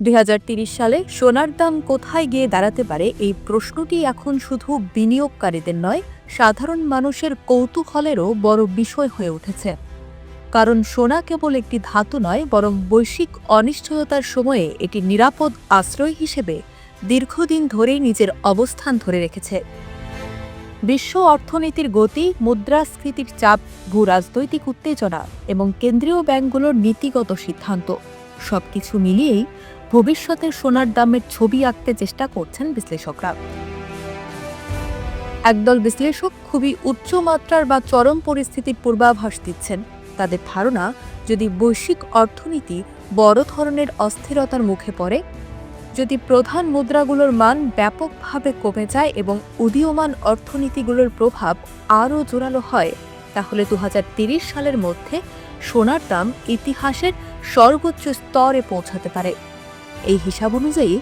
দুই সালে সোনার দাম কোথায় গিয়ে দাঁড়াতে পারে এই প্রশ্নটি এখন শুধু বিনিয়োগকারীদের নয়, সাধারণ মানুষের কৌতূহলেরও বড় বিষয় হয়ে উঠেছে। কারণ সোনা কেবল একটি ধাতু নয়, বরং বৈশ্বিক অনিশ্চয়তার সময়ে এটি নিরাপদ আশ্রয় হিসেবে দীর্ঘদিন ধরেই নিজের অবস্থান ধরে রেখেছে। বিশ্ব অর্থনীতির গতি, মুদ্রাস্ফীতির চাপ ভূ রাজনৈতিক উত্তেজনা এবং কেন্দ্রীয় ব্যাংকগুলোর নীতিগত সিদ্ধান্ত সবকিছু মিলিয়েই ভবিষ্যতের সোনার দামের ছবি আঁকতে চেষ্টা করছেন বিশ্লেষকরা। একদল বিশ্লেষক খুবই উচ্চ মাত্রার বা চরম পরিস্থিতির পূর্বাভাস দিচ্ছেন। তাদের ধারণা, যদি বৈশ্বিক অর্থনীতি বড় ধরনের অস্থিরতার মুখে পড়ে, যদি প্রধান মুদ্রাগুলোর মান ব্যাপকভাবে কমে যায় এবং উদীয়মান অর্থনীতিগুলোর প্রভাব আরও জোরালো হয়, তাহলে দু সালের মধ্যে সোনার দাম ইতিহাসের সর্বোচ্চ স্তরে পৌঁছাতে পারে। এই হিসাব অনুযায়ী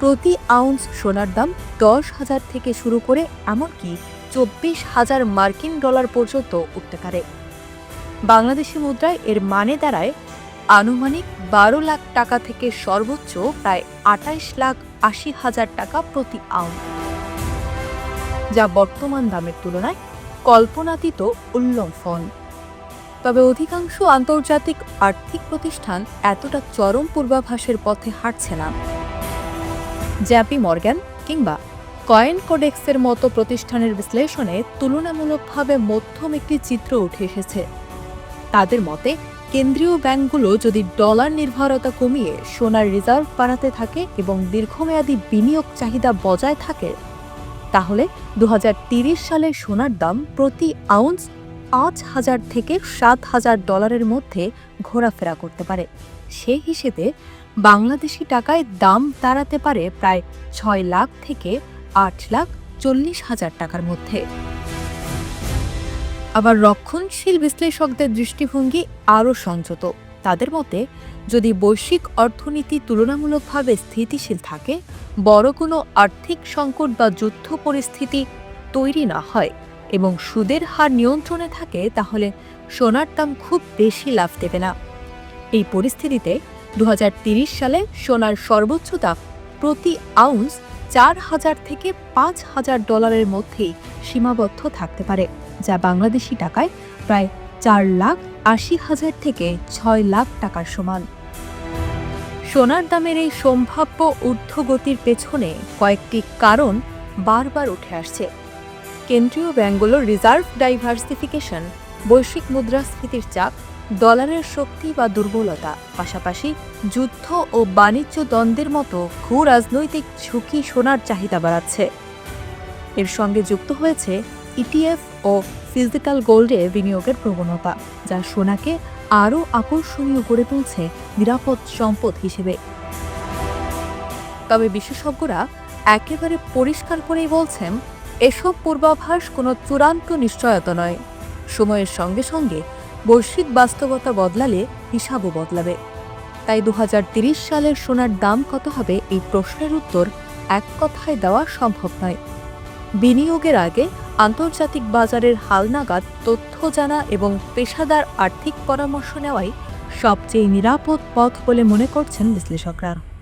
প্রতি আউন্স সোনার দাম দশ হাজার থেকে শুরু করে এমনকি চব্বিশ হাজার মার্কিন ডলার পর্যন্ত উঠতে পারে। বাংলাদেশি মুদ্রায় এর মানে দাঁড়ায় আনুমানিক বারো লাখ টাকা থেকে সর্বোচ্চ প্রায় আটাইশ লাখ আশি হাজার টাকা প্রতি আউন্স। যা বর্তমান দামের তুলনায় কল্পনাতীত উল্লম্ফন তবে অধিকাংশ আন্তর্জাতিক আর্থিক প্রতিষ্ঠান এতটা চরম পূর্বাভাসের পথে হাঁটছে না। জ্যাপি মর্গ্যান কিংবা কয়েন কোডেক্সের মতো প্রতিষ্ঠানের বিশ্লেষণে তুলনামূলকভাবে মধ্যম একটি চিত্র উঠে এসেছে। তাদের মতে, কেন্দ্রীয় ব্যাংকগুলো যদি ডলার নির্ভরতা কমিয়ে সোনার রিজার্ভ বাড়াতে থাকে এবং দীর্ঘমেয়াদী বিনিয়োগ চাহিদা বজায় থাকে, তাহলে দু সালে সোনার দাম প্রতি আউন্স পাঁচ হাজার থেকে সাত হাজার ডলারের মধ্যে ঘোরাফেরা করতে পারে। সে হিসেবে বাংলাদেশি টাকায় দাম দাঁড়াতে পারে প্রায় ছয় লাখ থেকে আট লাখ চল্লিশ হাজার টাকার মধ্যে। আবার রক্ষণশীল বিশ্লেষকদের দৃষ্টিভঙ্গি আরও সংযত। তাদের মতে, যদি বৈশ্বিক অর্থনীতি তুলনামূলকভাবে স্থিতিশীল থাকে, বড় কোনো আর্থিক সংকট বা যুদ্ধ পরিস্থিতি তৈরি না হয়। এবং সুদের হার নিয়ন্ত্রণে থাকে, তাহলে সোনার দাম খুব বেশি লাভ দেবে না। এই পরিস্থিতিতে দু সালে সোনার সর্বোচ্চ দাম প্রতি আউন্স চার হাজার থেকে পাঁচ হাজার ডলারের মধ্যেই সীমাবদ্ধ থাকতে পারে, যা বাংলাদেশি টাকায় প্রায় চার লাখ আশি হাজার থেকে ছয় লাখ টাকার সমান। সোনার দামের এই সম্ভাব্য ঊর্ধ্বগতির পেছনে কয়েকটি কারণ বারবার উঠে আসছে। কেন্দ্রীয় ব্যাংকগুলোর রিজার্ভ ডাইভার্সিফিকেশন, বৈশ্বিক মুদ্রাস্ফীতির চাপ, ডলারের শক্তি বা দুর্বলতা, পাশাপাশি যুদ্ধ ও বাণিজ্য দ্বন্দ্বের মতো ভূ রাজনৈতিক ঝুঁকি সোনার চাহিদা বাড়াচ্ছে। এর সঙ্গে যুক্ত হয়েছে ইটিএফ ও ফিজিক্যাল গোল্ডে বিনিয়োগের প্রবণতা, যা সোনাকে আরও আকর্ষণীয় করে তুলছে নিরাপদ সম্পদ হিসেবে। তবে বিশেষজ্ঞরা একেবারে পরিষ্কার করেই বলছেন এসব পূর্বাভাস কোনো চূড়ান্ত নিশ্চয়তা নয়। সময়ের সঙ্গে সঙ্গে বৈশ্বিক বাস্তবতা বদলালে হিসাবও বদলাবে। তাই দু সালের সোনার দাম কত হবে এই প্রশ্নের উত্তর এক কথায় দেওয়া সম্ভব নয়। বিনিয়োগের আগে আন্তর্জাতিক বাজারের হালনাগাদ তথ্য জানা এবং পেশাদার আর্থিক পরামর্শ নেওয়াই সবচেয়ে নিরাপদ পথ বলে মনে করছেন বিশ্লেষকরা।